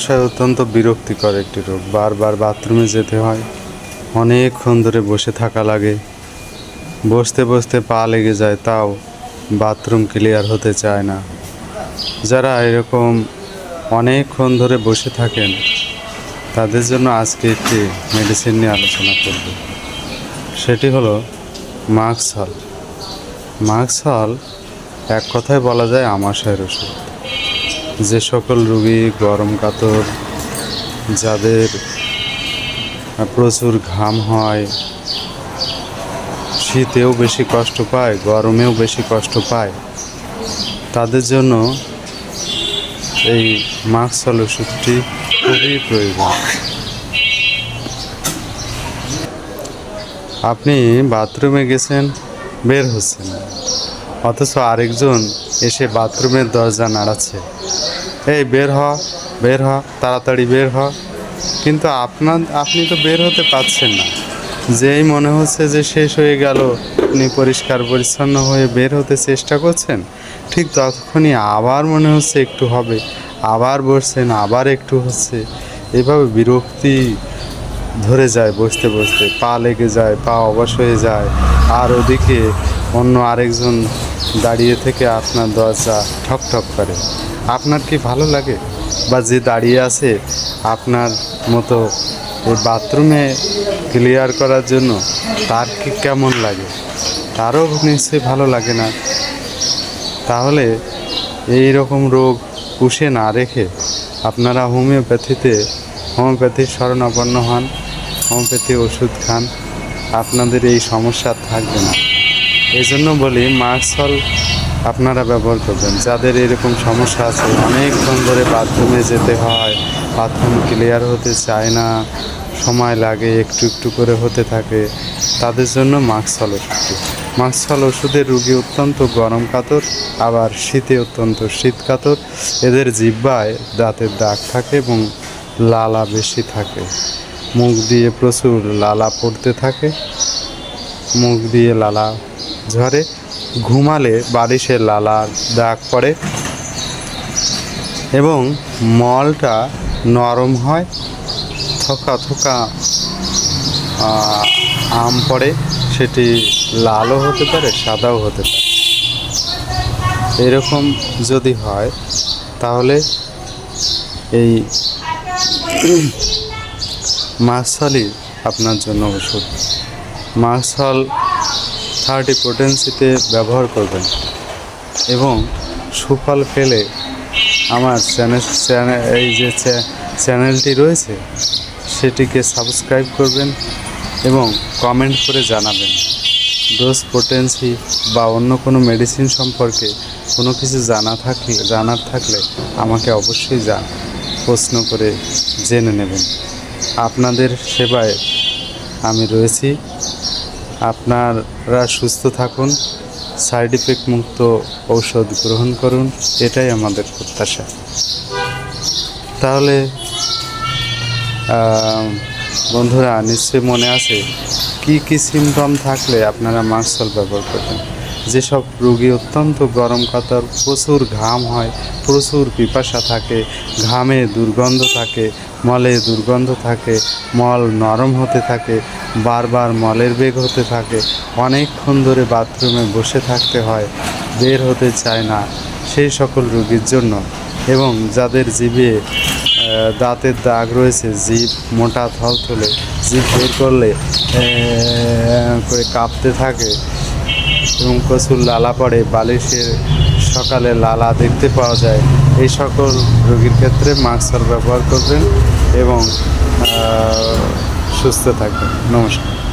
সমস্যায় অত্যন্ত বিরক্তিকর একটি রোগ। বারবার বাথরুমে যেতে হয়। অনেকক্ষণ ধরে বসে থাকা লাগে। বসতে বসতে পা লেগে যায়, তাও বাথরুম ক্লিয়ার হতে চায় না। যারা এরকম অনেকক্ষণ ধরে বসে থাকেন, তাদের জন্য আজকে একটি মেডিসিন নিয়ে আলোচনা করব। সেটি হলো মাক্সহল মাক্সহল এক কথায় বলা যায় আমাশয়ের ওষুধ। যে সকল রুগী গরম কাতর, যাদের প্রচুর ঘাম হয়, শীতেও বেশি কষ্ট পায়, গরমেও বেশি কষ্ট পায়, তাদের জন্য এই মাক্সল ওষুধটি খুবই প্রয়োজন আপনি বাথরুমে গেছেন, বের হচ্ছেন না। অথচ আরেকজন এসে বাথরুমের দরজা নাড়াচ্ছে। এই, বের হ বের হ, তাড়াতাড়ি বের হ। কিন্তু আপনার আপনি তো বের হতে পারছেন না। যেই মনে হচ্ছে যে শেষ হয়ে গেল আপনি পরিষ্কার পরিচ্ছন্ন হয়ে বের হতে চেষ্টা করছেন, ঠিক তখনই আবার মনে হচ্ছে একটু হবে, আবার বসছেন, আবার একটু হচ্ছে। এভাবে বিরক্তি ধরে যায়, বসতে বসতে, পা লেগে যায়, পা অবশ হয়ে যায়। আর ওদিকে অন্য আরেকজন দাঁড়িয়ে থেকে আপনার দরজা ঠক ঠক করে। আপনার কি ভালো লাগে? বা যে দাঁড়িয়ে আছে, আপনার মতো এই বাথরুমে ক্লিয়ার করার জন্য তার কি কেমন লাগে? তারও নিশ্চয়ই ভালো লাগে না। তাহলে এই রকম রোগ পুষে না রেখে আপনারা হোমিওপ্যাথিতে হোমিওপ্যাথির শরণাপন্ন হন, হোমিওপ্যাথি ওষুধ খান। আপনাদের এই সমস্যা থাকবে না। এই জন্য বলি মার্কসল আপনারা ব্যবহার করবেন। যাদের এরকম সমস্যা আছে, অনেকক্ষণ ধরে বাথরুমে যেতে হয় বাথরুম ক্লিয়ার হতে চায় না, সময় লাগে, একটু একটু করে হতে থাকে, তাদের জন্য মাস্কল ওষুধটি মাস্কল ওষুধের রুগী অত্যন্ত গরম কাতর, আবার শীতে অত্যন্ত শীত কাতর। এদের জিব্বায় দাঁতের দাগ থাকে এবং লালা বেশি থাকে। মুখ দিয়ে প্রচুর লালা পড়তে থাকে। মুখ দিয়ে লালা ঝরে। ঘুমালে বালিশে লালার দাগ পড়ে। এবং মলটা নরম হয়। থোকা থোকা আম পড়ে। সেটি লালও হতে পারে, সাদাও হতে পারে। এরকম যদি হয়, তাহলে এই মার্শালই আপনার জন্য ওষুধ। মার্শাল থার্টি পোটেন্সিতে ব্যবহার করবেন এবং সুফল পেলে আমার চ্যানেল চ্যানেল এই যে চ্যানেলটি রয়েছে, সেটিকে সাবস্ক্রাইব করবেন এবং কমেন্ট করে জানাবেন। ডোজ পোটেন্সি বা অন্য কোনো মেডিসিন সম্পর্কে কোনো কিছু জানা থাকলে, জানার থাকলে আমাকে অবশ্যই যা প্রশ্ন করে জেনে নেবেন। আপনাদের সেবায় আমি রয়েছি। আপনারা সুস্থ থাকুন, সাইড ইফেক্ট মুক্ত ঔষধ গ্রহণ করুন, এটাই আমাদের প্রত্যাশা। তাহলে বন্ধুরা, নিশ্চয়ই মনে আছে কি কি সিমটম থাকলে আপনারা মাস্কল ব্যবহার করবেন? যেসব রোগী অত্যন্ত গরম কাতর, প্রচুর ঘাম হয়, প্রচুর পিপাসা থাকে, ঘামে দুর্গন্ধ থাকে, মলে দুর্গন্ধ থাকে, মল নরম হতে থাকে, বারবার মলের বেগ হতে থাকে, অনেকক্ষণ ধরে বাথরুমে বসে থাকতে হয়, বের হতে চায় না সেই সকল রোগীর জন্য এবং যাদের জিভে দাঁতের দাগ রয়েছে, জিভ মোটা থলথলে, জিভ বের করলে করে কাঁপতে থাকে এবং প্রচুর লালা পড়ে। বালিশের সকালে লালা দেখতে পাওয়া যায়। এই সকল রোগীর ক্ষেত্রে মাস্ক ব্যবহার করবেন এবং সুস্থ থাকবেন। নমস্কার।